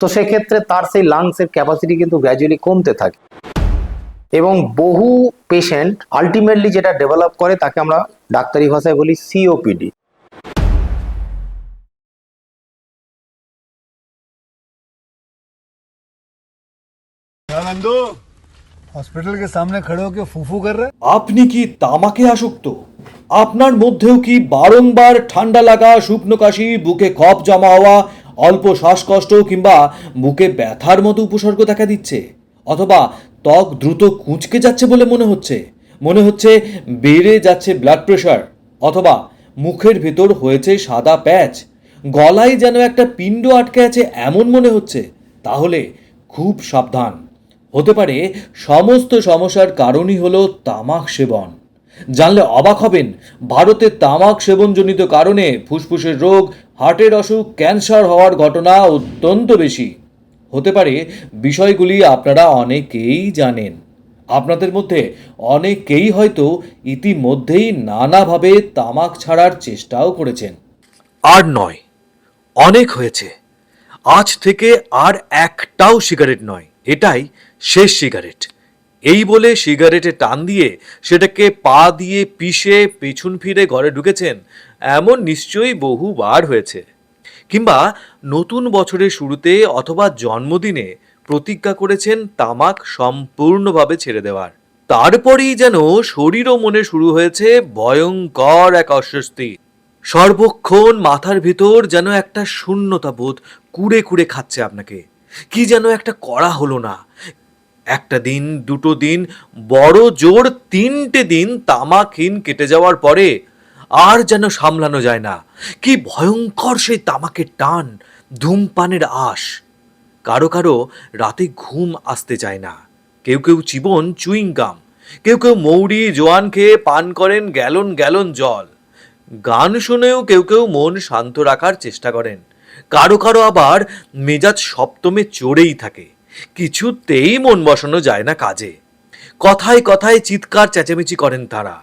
তো সেক্ষেত্রে তার সেই লাংসের ক্যাপাসিটি কিন্তু গ্র্যাজুয়ালি কমতে থাকে। এবং বহু পেশেন্ট আলটিমেটলি যেটা ডেভেলপ করে তাকে আমরা ডাক্তারি ভাষায় বলি সিওপিডি হসপিটাল হ্যাঁ, কে সামনে খড়ে হোকে ফুফু কর রে। আপনি কি তামাকে আসক্ত? আপনার মধ্যেও কি বারংবার ঠান্ডা লাগা শুকনো কাশি বুকে কফ জমা হওয়া অল্প শ্বাসকষ্ট কিংবা বুকে ব্যথার মতো উপসর্গ দেখা দিচ্ছে, অথবা ত্বক দ্রুত কুঁচকে যাচ্ছে বলে মনে হচ্ছে। মনে হচ্ছে বেড়ে যাচ্ছে ব্লাড প্রেশার অথবা মুখের ভেতর হয়েছে সাদা প্যাচ গলায় যেন একটা পিণ্ড আটকে আছে এমন মনে হচ্ছে, তাহলে খুব সাবধান। হতে পারে সমস্ত সমস্যার কারণই হলো তামাক সেবন। জানলে অবাক হবেন, ভারতে তামাক সেবনজনিত কারণে ফুসফুসের রোগ হার্টের অসুখ, ক্যান্সার হওয়ার ঘটনা অত্যন্ত বেশি। হতে পারে বিষয়গুলি আপনারা অনেকেই জানেন। আপনাদের মধ্যে অনেকেই হয়তো ইতিমধ্যেই নানাভাবে তামাক ছাড়ার চেষ্টাও করেছেন। আর নয়, অনেক হয়েছে। আজ থেকে আর একটাও সিগারেট নয়, এটাই শেষ সিগারেট। এই বলে সিগারেটে টান দিয়ে সেটাকে পা দিয়ে পিষে পেছন ফিরে ঘরে ঢুকেছেন এমন নিশ্চয়ই বহুবার হয়েছে। কিংবা নতুন বছরের শুরুতে অথবা জন্মদিনে প্রতিজ্ঞা করেছেন তামাক সম্পূর্ণভাবে ছেড়ে দেওয়ার। তারপরেই যেন শরীর ও মনে শুরু হয়েছে ভয়ঙ্কর এক অস্বস্তি। সর্বক্ষণ মাথার ভিতর যেন একটা শূন্যতা বোধ কুড়ে কুড়ে খাচ্ছে আপনাকে। কি যেন একটা করা হলো না। একটা দিন, দুটো দিন, বড় জোর তিনটে দিন তামাকহীন কেটে যাওয়ার পরে আর যেন সামলানো যায় না। কি ভয়ঙ্কর সেই তামাকের টান, ধূমপানের আশ। কারও কারও রাতে ঘুম আসতে চায় না। কেউ কেউ চিবন চুইং গাম। কেউ কেউ মৌরি, জোয়ান খেয়ে পান করেন গ্যালন গ্যালন জল। গান শুনেও কেউ কেউ মন শান্ত রাখার চেষ্টা করেন। কারও কারও আবার মেজাজ সপ্তমে চড়েই থাকে। কিছুতেই মন বসানো যায় না কাজে। কথায় কথায় চিৎকার চেঁচামেচি করেন তারা।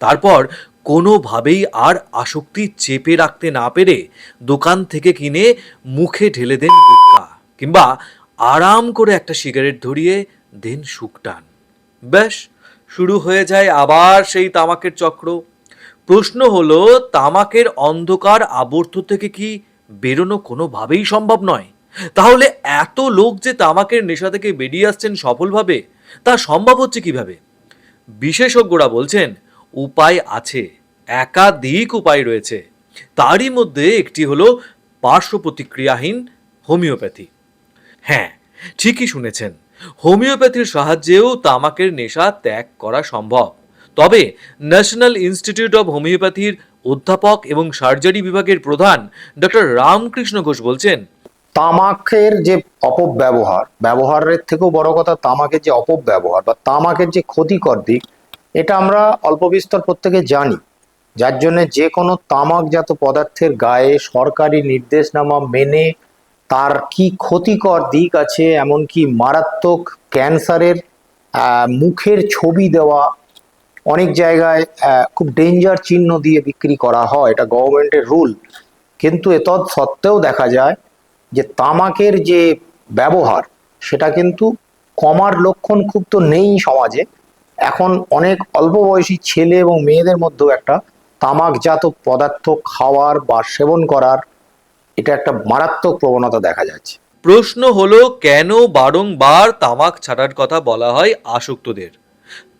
তারপর কোনোভাবেই আর আসক্তি চেপে রাখতে না পেরে দোকান থেকে কিনে মুখে ঢেলে দেন গুটকা, কিংবা আরাম করে একটা সিগারেট ধরিয়ে দেন শুকটান ব্যাস, শুরু হয়ে যায় আবার সেই তামাকের চক্র। প্রশ্ন হলো, তামাকের অন্ধকার আবর্ত থেকে কি বেরোনো কোনোভাবেই সম্ভব নয়? তাহলে এত লোক যে তামাকের নেশা থেকে বেরিয়ে আসছেন সফলভাবে, তা সম্ভব হচ্ছে কীভাবে? বিশেষজ্ঞরা বলছেন উপায় আছে, একাধিক উপায় রয়েছে। তারই মধ্যে একটি হলো পার্শ্ব প্রতিক্রিয়াহীন হোমিওপ্যাথি। হ্যাঁ ঠিকই শুনেছেন, হোমিওপ্যাথির সাহায্যেও তামাকের নেশা ত্যাগ করা সম্ভব। তবে ন্যাশনাল ইনস্টিটিউট অব হোমিওপ্যাথির অধ্যাপক এবং সার্জারি বিভাগের প্রধান ডক্টর রামকৃষ্ণ ঘোষ বলছেন, তামাকের যে অপব্যবহার, ব্যবহারের থেকেও বড় কথা তামাকের যে অপব্যবহার বা তামাকের যে ক্ষতিকর দিক এটা আমরা অল্প বিস্তর প্রত্যেকে জানি। যার জন্য যে কোনো তামাকজাত পদার্থের গায়ে সরকারি নির্দেশনামা মেনে তার কি ক্ষতিকর দিক আছে, এমনকি মারাত্মক ক্যান্সারের মুখের ছবি দেওয়া, অনেক জায়গায় খুব ডেঞ্জার চিহ্ন দিয়ে বিক্রি করা হয়, এটা গভর্নমেন্টের রুল। কিন্তু এতদ সত্ত্বেও দেখা যায় যে তামাকের যে ব্যবহার, সেটা কিন্তু কমার লক্ষণ খুব তো নেই সমাজে। এখন অনেক অল্প বয়সী ছেলে এবং মেয়েদের মধ্যেও একটা তামাকজাত পদার্থ খাওয়ার বা সেবন করার এটা একটা মারাত্মক প্রবণতা দেখা যাচ্ছে। প্রশ্ন হলো, কেন বারংবার তামাক ছাড়ার কথা বলা হয় আসক্তদের?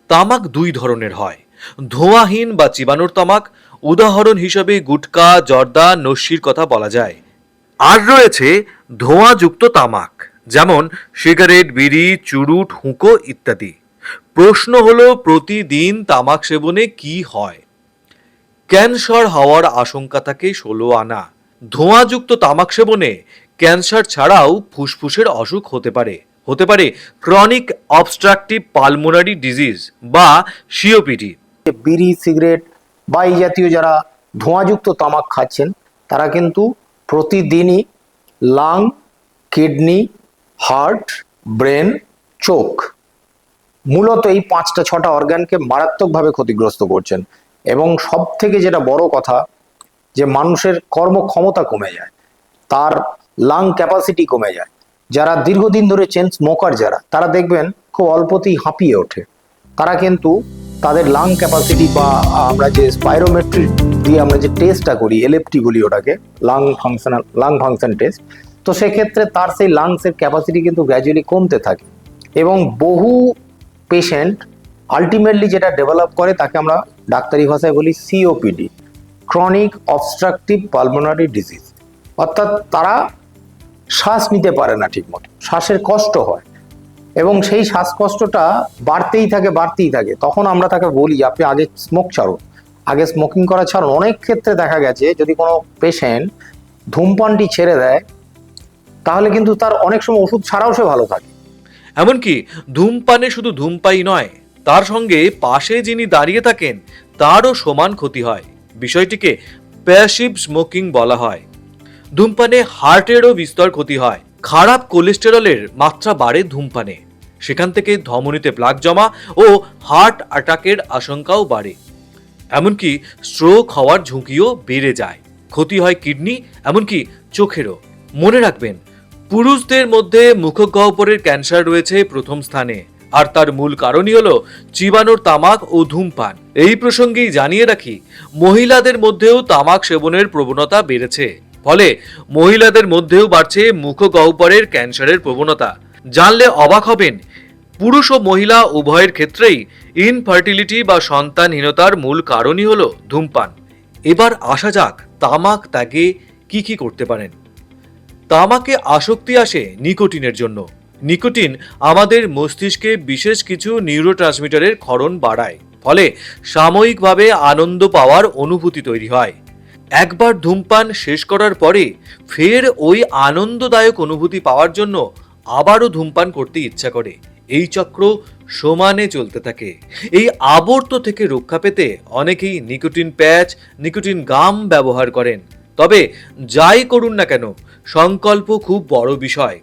তামাক দুই ধরনের হয়। ধোঁয়াহীন বা চিবানোর তামাক, উদাহরণ হিসেবে গুটকা, জর্দা, নস্যির কথা বলা যায়। আর রয়েছে ধোঁয়াযুক্ত তামাক, যেমন সিগারেট, বিড়ি, চুরুট, হুঁকো ইত্যাদি। প্রশ্ন হলো, প্রতিদিন তামাক সেবনে কি হয়? ক্যান্সার হওয়ার আশঙ্কা থাকে ষোলো আনা। ধোঁয়াযুক্ত তামাক সেবনে ক্যান্সার ছাড়াও ফুসফুসের অসুখ হতে পারে। হতে পারে ক্রনিক অবস্ট্রাকটিভ পালমোনারি ডিজিজ বা সিওপিডি। বিড়ি, সিগারেট বা এই জাতীয় যারা ধোঁয়াযুক্ত তামাক খাচ্ছেন, তারা কিন্তু প্রতিদিনই লাং, কিডনি, হার্ট, ব্রেন, চোখ মূলত এই পাঁচটা, ছটা অর্গানকে মারাত্মকভাবে ক্ষতিগ্রস্ত করছেন। এবং সব থেকে যেটা বড় কথা, যে মানুষের কর্মক্ষমতা কমে যায়, তার লাং ক্যাপাসিটি কমে যায়। যারা দীর্ঘদিন ধরে চেন স্মোকার যারা, তারা দেখবেন খুব অল্পতেই হাঁপিয়ে ওঠে। তারা কিন্তু তাদের লাং ক্যাপাসিটি বা আমরা যে স্পাইরোমেট্রি দিয়ে আমরা যে টেস্টটা করি এলএফটি বলি ওটাকে lung functional lung function test তো সেক্ষেত্রে তার সেই লাংসের ক্যাপাসিটি কিন্তু গ্র্যাজুয়ালি কমতে থাকে। এবং বহু পেশেন্ট আলটিমেটলি যেটা ডেভেলপ করে, তাকে আমরা ডাক্তারি ভাষায় বলি COPD chronic obstructive pulmonary disease অর্থাৎ তারা শ্বাস নিতে পারে না ঠিকমতো, শ্বাসের কষ্ট হয় এবং সেই শ্বাসকষ্টটা বাড়তেই থাকে বাড়তেই থাকে। তখন আমরা তাকে বলি, আপনি আগে স্মোক ছাড়ুন, আগে স্মোকিং করা ছাড়ুন। অনেক ক্ষেত্রে দেখা গেছে, যদি কোনো পেশেন্ট ধূমপানটি ছেড়ে দেয়, তাহলে কিন্তু তার অনেক সময় ওষুধ ছাড়াও সে ভালো থাকে। এমনকি ধূমপানে শুধু ধূমপাই নয়, তার সঙ্গে পাশে যিনি দাঁড়িয়ে থাকেন, তারও সমান ক্ষতি হয়। বিষয়টিকে প্যাসিভ স্মোকিং বলা হয়। ধূমপানে হার্টেরও বিস্তর ক্ষতি হয়। খারাপ কোলেস্টেরলের মাত্রা বাড়ে ধূমপানে। সেখান থেকে ধমনীতে প্লাক জমা ও হার্ট অ্যাটাকের আশঙ্কাও বাড়ে। এমনকি স্ট্রোক হওয়ার ঝুঁকিও বেড়ে যায়। ক্ষতি হয় কিডনি এমনকি চোখেরও। মনে রাখবেন পুরুষদের মধ্যে মুখগহ্বরের ক্যান্সার রয়েছে প্রথম স্থানে। আর তার মূল কারণই হলো চিবানোর তামাক ও ধূমপান। এই প্রসঙ্গেই জানিয়ে রাখি, মহিলাদের মধ্যেও তামাক সেবনের প্রবণতা বেড়েছে। ফলে মহিলাদের মধ্যেও বাড়ছে মুখগহ্বরের ক্যান্সারের প্রবণতা। জানলে অবাক হবেন, পুরুষ ও মহিলা উভয়ের ক্ষেত্রেই ইনফার্টিলিটি বা সন্তানহীনতার মূল কারণই হলো ধূমপান। এবার আসা যাক, তামাক ত্যাগে কি কি করতে পারেন। তামাকে আসক্তি আসে নিকোটিনের জন্য। নিকোটিন আমাদের মস্তিষ্কে বিশেষ কিছু নিউরোট্রান্সমিটারের ক্ষরণ বাড়ায়, ফলে সাময়িকভাবে আনন্দ পাওয়ার অনুভূতি তৈরি হয়। একবার ধূমপান শেষ করার পরে ফের ওই আনন্দদায়ক অনুভূতি পাওয়ার জন্য আবারও ধূমপান করতে ইচ্ছা করে। এই চক্র সমানে চলতে থাকে। এই আবর্ত থেকে রক্ষা পেতে অনেকেই নিকোটিন প্যাচ, নিকোটিন গাম ব্যবহার করেন। তবে যাই করুন না কেন সংকল্প খুব বড় বিষয়।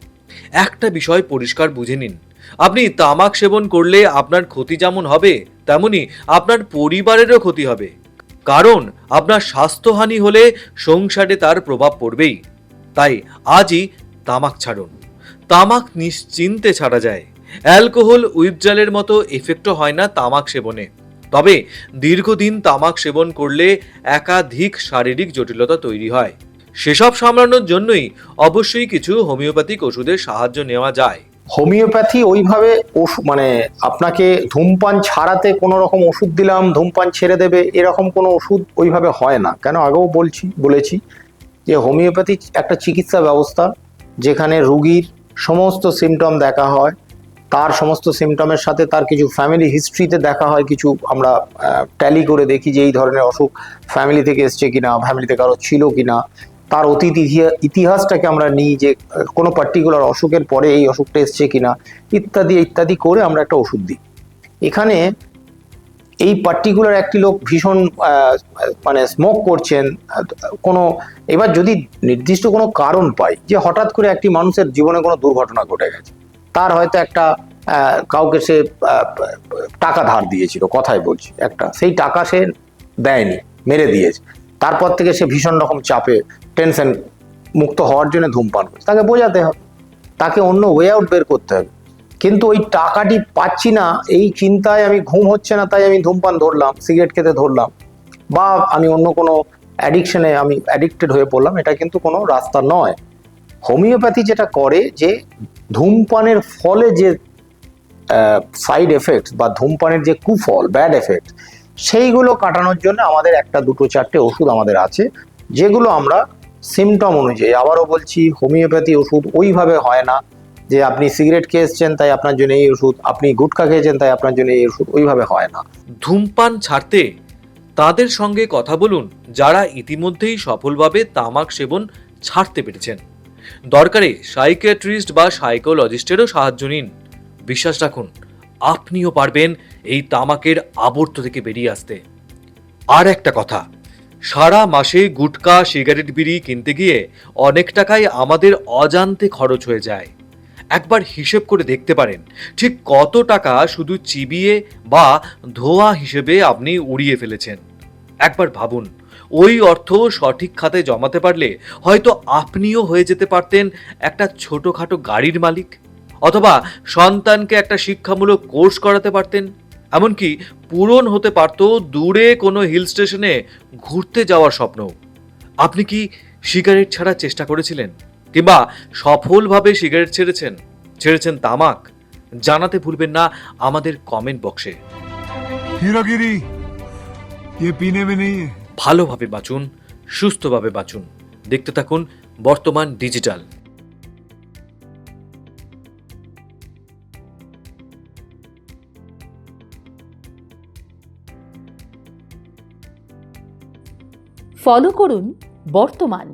একটা বিষয় পরিষ্কার বুঝে নিন। আপনি তামাক সেবন করলে আপনার ক্ষতি যেমন হবে, তেমনি আপনার পরিবারেরও ক্ষতি হবে। কারণ আপনার স্বাস্থ্যহানি হলে সংসারে তার প্রভাব পড়বেই। তাই আজই তামাক ছাড়ুন। তামাক নিশ্চিন্তে ছাড়া যায়। অ্যালকোহল উইথড্রালের মতো এফেক্টও হয় না তামাক সেবনে। তবে দীর্ঘদিন তামাক সেবন করলে একাধিক শারীরিক জটিলতা তৈরি হয়। সেসব সামলানোর জন্যই অবশ্যই কিছু হোমিওপ্যাথিক ওষুধের সাহায্য নেওয়া যায়। হোমিওপ্যাথি ওইভাবে ওষুধ মানে আপনাকে ধূমপান ছাড়াতে কোনো রকম ওষুধ দিলাম, ধূমপান ছেড়ে দেবে, এরকম কোনো ওষুধ ওইভাবে হয় না। কেন? আগেও বলছি, বলেছি যে হোমিওপ্যাথি একটা চিকিৎসা ব্যবস্থা যেখানে রুগীর সমস্ত সিমটম দেখা হয়, তার সমস্ত সিমটমের সাথে তার কিছু ফ্যামিলি হিস্ট্রিতে দেখা হয়, কিছু আমরা ট্যালি করে দেখি যে এই ধরনের অসুখ ফ্যামিলি থেকে এসছে কিনা ফ্যামিলিতে কারও ছিল কিনা। তার অতীত ইতিহাসটাকে আমরা নিই যে, কোনো পার্টিকুলার অসুখের পরে এই অসুখটা এসছে কিনা, ইত্যাদি ইত্যাদি করে আমরা একটা ওষুধ দিই। এখানে এই পার্টিকুলার একটি লোক ভীষণ মানে স্মোক করছেন, কোনো, এবার যদি নির্দিষ্ট কোনো কারণ পাই যে হঠাৎ করে একটি মানুষের জীবনে কোনো দুর্ঘটনা ঘটে গেছে, তার হয়তো একটা কাউকে সে টাকা ধার দিয়েছিল, কথাই বলছি, একটা, সেই টাকা সে দেয়নি, মেরে দিয়েছে। তারপর থেকে সে ভীষণ রকম চাপে টেনশন মুক্ত হওয়ার জন্য ধূমপান করছে। তাকে বোঝাতে হবে। তাকে অন্য ওয়ে আউট বের করতে হবে। কিন্তু ওই টাকাটি পাচ্ছি না, এই চিন্তায় আমি ঘুম হচ্ছে না, তাই আমি ধূমপান ধরলাম, সিগারেট খেতে ধরলাম, বা আমি অন্য কোনো অ্যাডিকশনে আমি অ্যাডিক্টেড হয়ে পড়লাম, এটা কিন্তু কোনো রাস্তা নয়। হোমিওপ্যাথি যেটা করে যে ধূমপানের ফলে যে সাইড এফেক্টস বা ধূমপানের যে কুফল ব্যাড এফেক্ট সেইগুলো কাটানোর জন্য আমাদের একটা দুটো চারটে ওষুধ আমাদের আছে, যেগুলো আমরা সিমটম অনুযায়ী, আবারও বলছি, হোমিওপ্যাথি ওষুধ ওইভাবে হয় না যে আপনি সিগারেট খেয়ে এসছেন, তাই আপনার জন্য এই ওষুধ, আপনি গুটখা খেয়েছেন, তাই আপনার জন্য এই ওষুধ ওইভাবে হয় না। ধূমপান ছাড়তে তাদের সঙ্গে কথা বলুন, যারা ইতিমধ্যেই সফলভাবে তামাক সেবন ছাড়তে পেরেছেন। দরকারে সাইকিয়াট্রিস্ট বা সাইকোলজিস্টেরও সাহায্য নিন। বিশ্বাস রাখুন, আপনিও পারবেন এই তামাকের আবর্ত থেকে বেরিয়ে আসতে। আর একটা কথা সারা মাসে গুটকা, সিগারেট, বিড়ি কিনতে গিয়ে অনেক টাকাই আমাদের অজান্তে খরচ হয়ে যায়। একবার হিসেব করে দেখতে পারেন, ঠিক কত টাকা শুধু চিবিয়ে বা ধোয়া হিসেবে আপনি উড়িয়ে ফেলেছেন। একবার ভাবুন, ওই অর্থ সঠিক খাতে জমাতে পারলে হয়তো আপনিও হয়ে যেতে পারতেন একটা ছোটোখাটো গাড়ির মালিক, অথবা সন্তানকে একটা শিক্ষামূলক কোর্স করাতে পারতেন। এমনকি পূরণ হতে পারত দূরে কোনো হিল স্টেশনে ঘুরতে যাওয়ার স্বপ্ন আপনি কি সিগারেট ছাড়ার চেষ্টা করেছিলেন? কিংবা সফলভাবে সিগারেট ছেড়েছেন? ছেড়েছেন তামাক? জানাতে ভুলবেন না আমাদের কমেন্ট বক্সে। হিরোগিরি ভালোভাবে বাঁচুন সুস্থভাবে বাঁচুন। দেখতে থাকুন বর্তমান ডিজিটাল। ফলো করুন বর্তমান।